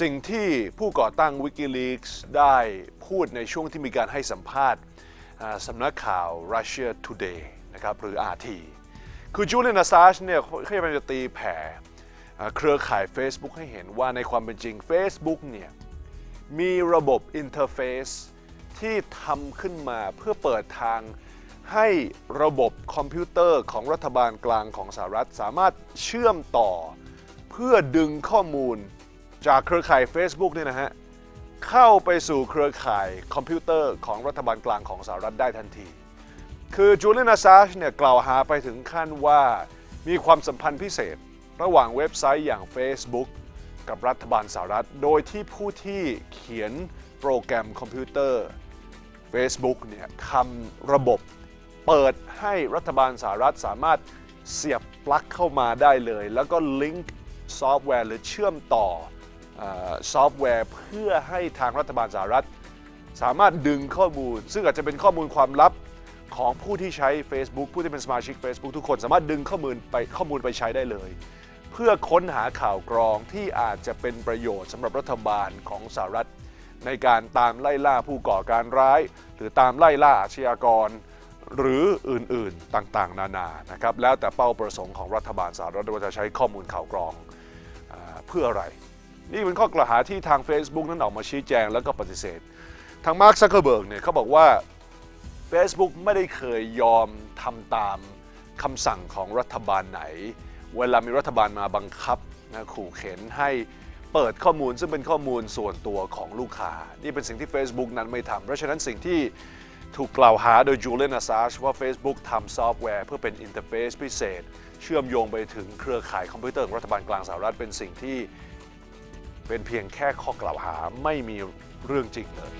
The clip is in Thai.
สิ่งที่ผู้ก่อตั้ง Wikileaks ได้พูดในช่วงที่มีการให้สัมภาษณ์สำนักข่าว Russia Today นะครับหรือ RT คือจูเลียน a ซาชเนี่ยเขาพยายามจะตีแผ่เครือข่าย Facebook ให้เห็นว่าในความเป็นจริง Facebook เนี่ยมีระบบอินเทอร์เฟซที่ทำขึ้นมาเพื่อเปิดทางให้ระบบคอมพิวเตอร์ของรัฐบาลกลางของสหรัฐ สามารถเชื่อมต่อ เพื่อดึงข้อมูล จากเครือข่าย Facebook เนี่ยนะฮะเข้าไปสู่เครือข่ายคอมพิวเตอร์ของรัฐบาลกลางของสหรัฐได้ทันที คือจูเลียน a ซาชเนี่ยกล่าวหาไปถึงขั้นว่ามีความสัมพันธ์พิเศษ ระหว่างเว็บไซต์อย่าง Facebook กับรัฐบาลสหรัฐ โดยที่ผู้ที่เขียนโปรแกรมคอมพิวเตอร์ Facebook เนี่ยทำระบบเปิดให้รัฐบาลสหรัฐสามารถเสียบปลั๊กเข้ามาได้เลย แล้วก็ลิงก์ซอฟต์แวร์หรือเชื่อมต่อ ซอฟต์แวร์เพื่อให้ทางรัฐบาลสหรัฐ สามารถดึงข้อมูล ซึ่งอาจจะเป็นข้อมูลความลับของผู้ที่ใช้ Facebook ผู้ที่เป็นสมาชิก Facebook ทุกคนสามารถดึงข้อมูลไปข้อมูลไปใช้ได้เลย เพื่อค้นหาข่าวกรองที่อาจจะเป็นประโยชน์สำหรับรัฐบาลของสหรัฐ ในการตามไล่ล่าผู้ก่อการร้าย หรือตามไล่ล่าอาชญากร หรืออื่นๆต่างๆ นานานะครับแล้วแต่เป้าประสงค์ของรัฐบาลสหรัฐว่าจะใช้ข้อมูลข่าวกรองอเพื่ออะไร นี่เป็นข้อกล่าวหาที่ทาง Facebook นั้นออกมาชี้แจงแล้วก็ปฏิเสธ ทางมาร์คซักเคอร์เบิร์กเนี่ยเขาบอกว่า Facebook ไม่ได้เคยยอมทำตามคำสั่งของรัฐบาลไหน เวลามีรัฐบาลมาบังคับนะขู่เข็นให้เปิดข้อมูลซึ่งเป็นข้อมูลส่วนตัวของลูกค้า นี่เป็นสิ่งที่ Facebook นั้นไม่ทำเพราะฉะนั้นสิ่งที่ถูกกล่าวหาโดยจูเลียน a ซาชว่า Facebook ทำซอฟต์แวร์เพื่อเป็นอินเทอร์เฟซพิเศษ เชื่อมโยงไปถึงเครือข่ายคอมพิวเตอร์ของรัฐบาลกลางสหรัฐเป็นสิ่งที่ เป็นเพียงแค่ข้อกล่าวหาไม่มีเรื่องจริงเลย